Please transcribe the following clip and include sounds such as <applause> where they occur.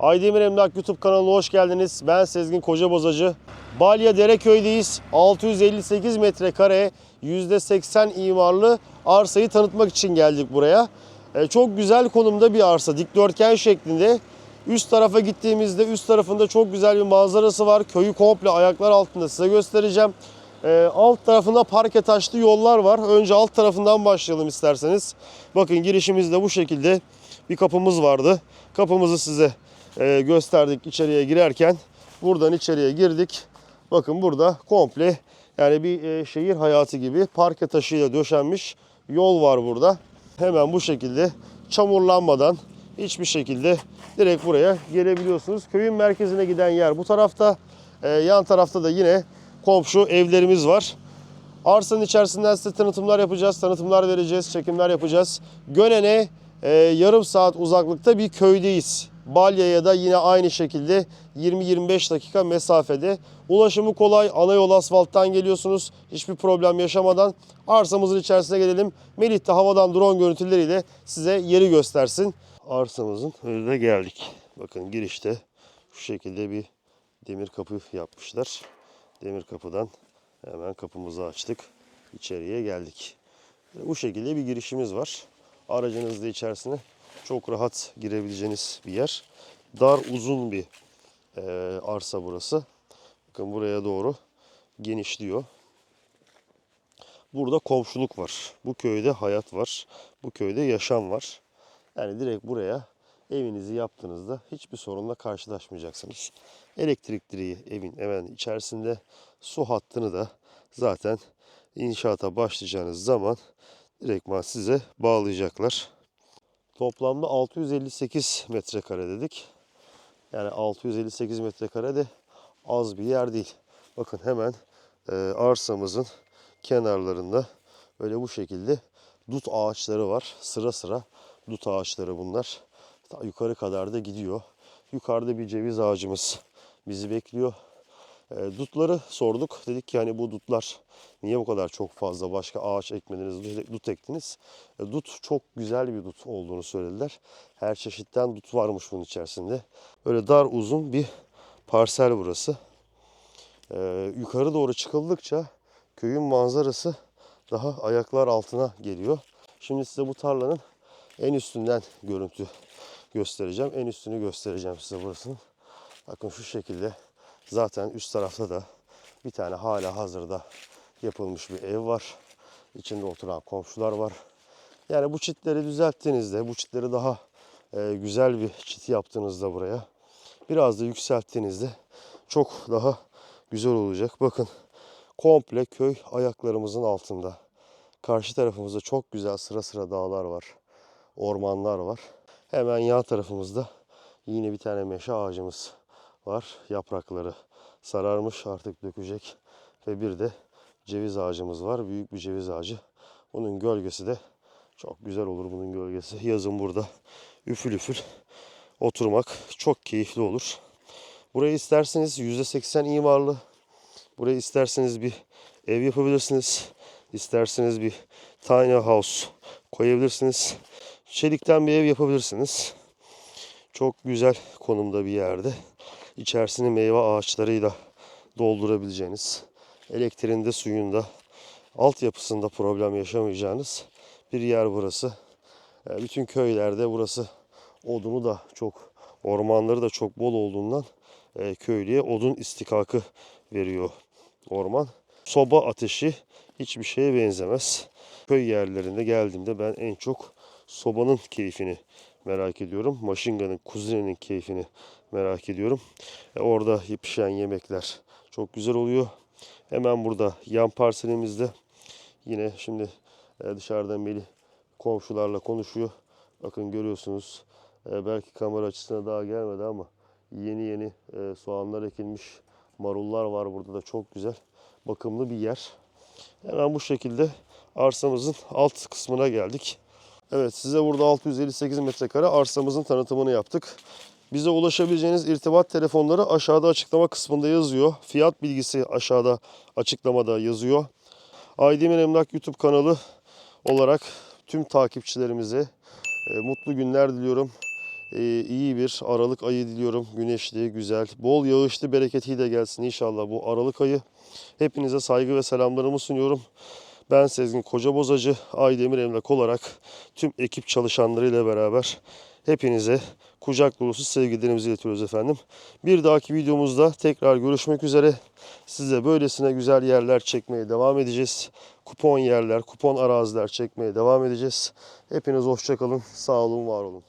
Aydemir Emlak YouTube kanalına hoş geldiniz. Ben Sezgin Kocabozacı. Balya Dereköy'deyiz. 658 metrekare %80 imarlı arsayı tanıtmak için geldik buraya. E, çok güzel konumda bir arsa. Dikdörtgen şeklinde. Üst tarafa gittiğimizde üst tarafında çok güzel bir manzarası var. Köyü komple ayaklar altında size göstereceğim. E, alt tarafında parke taşlı yollar var. Önce alt tarafından başlayalım isterseniz. Bakın girişimizde bu şekilde bir kapımız vardı. Kapımızı size e, gösterdik içeriye girerken. Buradan içeriye girdik. Bakın burada komple yani bir e, şehir hayatı gibi parke taşıyla döşenmiş yol var burada. Hemen bu şekilde çamurlanmadan hiçbir şekilde direkt buraya gelebiliyorsunuz. Köyün merkezine giden yer bu tarafta. E, yan tarafta da yine komşu evlerimiz var. Arsanın içerisinden size tanıtımlar yapacağız, tanıtımlar vereceğiz, çekimler yapacağız. Gönen'e e, yarım saat uzaklıkta bir köydeyiz. Balya'ya da yine aynı şekilde 20-25 dakika mesafede. Ulaşımı kolay, ana yol asfalttan geliyorsunuz. Hiçbir problem yaşamadan arsamızın içerisine gelelim. Melih de havadan drone görüntüleriyle size yeri göstersin. Arsamızın önüne geldik. Bakın girişte şu şekilde bir demir kapı yapmışlar. Demir kapıdan hemen kapımızı açtık. İçeriye geldik. Bu şekilde bir girişimiz var. Aracınızda içerisine çok rahat girebileceğiniz bir yer. Dar uzun bir e, arsa burası. Bakın buraya doğru genişliyor. Burada komşuluk var. Bu köyde hayat var. Bu köyde yaşam var. Yani direkt buraya evinizi yaptığınızda hiçbir sorunla karşılaşmayacaksınız. Elektrik direği evin hemen içerisinde. Su hattını da zaten inşaata başlayacağınız zaman direktman size bağlayacaklar. Toplamda 658 metrekare dedik. Yani 658 metrekare de az bir yer değil. Bakın hemen e, arsamızın kenarlarında böyle bu şekilde dut ağaçları var. Sıra sıra dut ağaçları bunlar. Ta yukarı kadar da gidiyor. Yukarıda bir ceviz ağacımız bizi bekliyor. E, dutları sorduk. Dedik ki hani bu dutlar niye bu kadar çok fazla başka ağaç ekmediniz, dut- ektiniz. E, dut çok güzel bir dut olduğunu söylediler. Her çeşitten dut varmış bunun içerisinde. Böyle dar uzun bir parsel burası. E, yukarı doğru çıkıldıkça köyün manzarası daha ayaklar altına geliyor. Şimdi size bu tarlanın en üstünden görüntü göstereceğim. En üstünü göstereceğim size burasının. Bakın şu şekilde zaten üst tarafta da bir tane hala hazırda yapılmış bir ev var. İçinde oturan komşular var. Yani bu çitleri düzelttiğinizde, bu çitleri daha e, güzel bir çit yaptığınızda buraya, biraz da yükselttiğinizde çok daha güzel olacak. Bakın komple köy ayaklarımızın altında. Karşı tarafımızda çok güzel sıra sıra dağlar var. Ormanlar var. Hemen yan tarafımızda yine bir tane meşe ağacımız var. Yaprakları sararmış artık dökecek. Ve bir de ceviz ağacımız var. Büyük bir ceviz ağacı. Bunun gölgesi de çok güzel olur bunun gölgesi. <laughs> Yazın burada üfül üfül oturmak çok keyifli olur. Burayı isterseniz %80 imarlı. Burayı isterseniz bir ev yapabilirsiniz. İsterseniz bir tiny house koyabilirsiniz. Çelikten bir ev yapabilirsiniz. Çok güzel konumda bir yerde. İçerisini meyve ağaçlarıyla doldurabileceğiniz, elektriğinde, suyunda, altyapısında problem yaşamayacağınız bir yer burası. E, Bütün köylerde burası odunu da çok, ormanları da çok bol olduğundan e, köylüye odun istikakı veriyor orman. Soba ateşi hiçbir şeye benzemez. Köy yerlerinde geldiğimde ben en çok sobanın keyfini merak ediyorum. Maşinganın, kuzinenin keyfini merak ediyorum. E, orada pişen yemekler çok güzel oluyor. Hemen burada yan parselimizde yine şimdi e, dışarıdan Melih komşularla konuşuyor. Bakın görüyorsunuz. E, belki kamera açısına daha gelmedi ama yeni yeni e, soğanlar ekilmiş. Marullar var burada da çok güzel. Bakımlı bir yer. Hemen bu şekilde arsamızın alt kısmına geldik. Evet size burada 658 metrekare arsamızın tanıtımını yaptık. Bize ulaşabileceğiniz irtibat telefonları aşağıda açıklama kısmında yazıyor. Fiyat bilgisi aşağıda açıklamada yazıyor. Aydemir Emlak YouTube kanalı olarak tüm takipçilerimize e, mutlu günler diliyorum. Ee, iyi bir Aralık ayı diliyorum. Güneşli, güzel, bol yağışlı, bereketiyle gelsin inşallah bu Aralık ayı. Hepinize saygı ve selamlarımı sunuyorum. Ben Sezgin Koca Bozacı, Aydemir Emlak olarak tüm ekip çalışanlarıyla beraber hepinize kucak dolusu sevgilerimizi iletiyoruz efendim. Bir dahaki videomuzda tekrar görüşmek üzere. Size böylesine güzel yerler çekmeye devam edeceğiz. Kupon yerler, kupon araziler çekmeye devam edeceğiz. Hepiniz hoşçakalın, sağ olun, var olun.